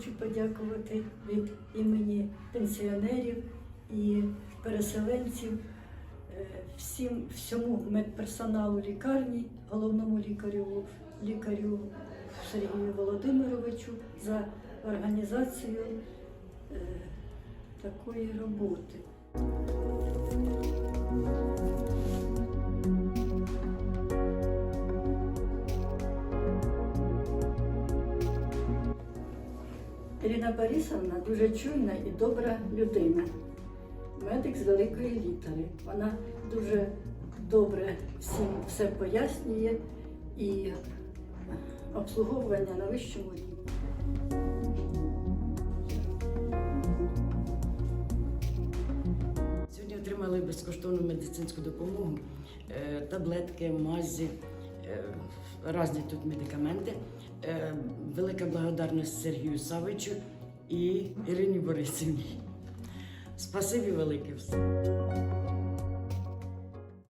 хочу подякувати від імені пенсіонерів і переселенців, е, всім, всьому медперсоналу лікарні, головному лікарю, лікарю Сергію Володимировичу за організацію е, такої роботи. Ірина Борисовна дуже чуйна і добра людина. Медик з великої літери. Вона дуже добре всім все пояснює і обслуговування на вищому рівні. Сьогодні отримали безкоштовну медицинську допомогу, е, таблетки, мазі, різні тут медикаменти. Е, Велика благодарність Сергію Савичу і Ірині Борисівні. Спасибі велике.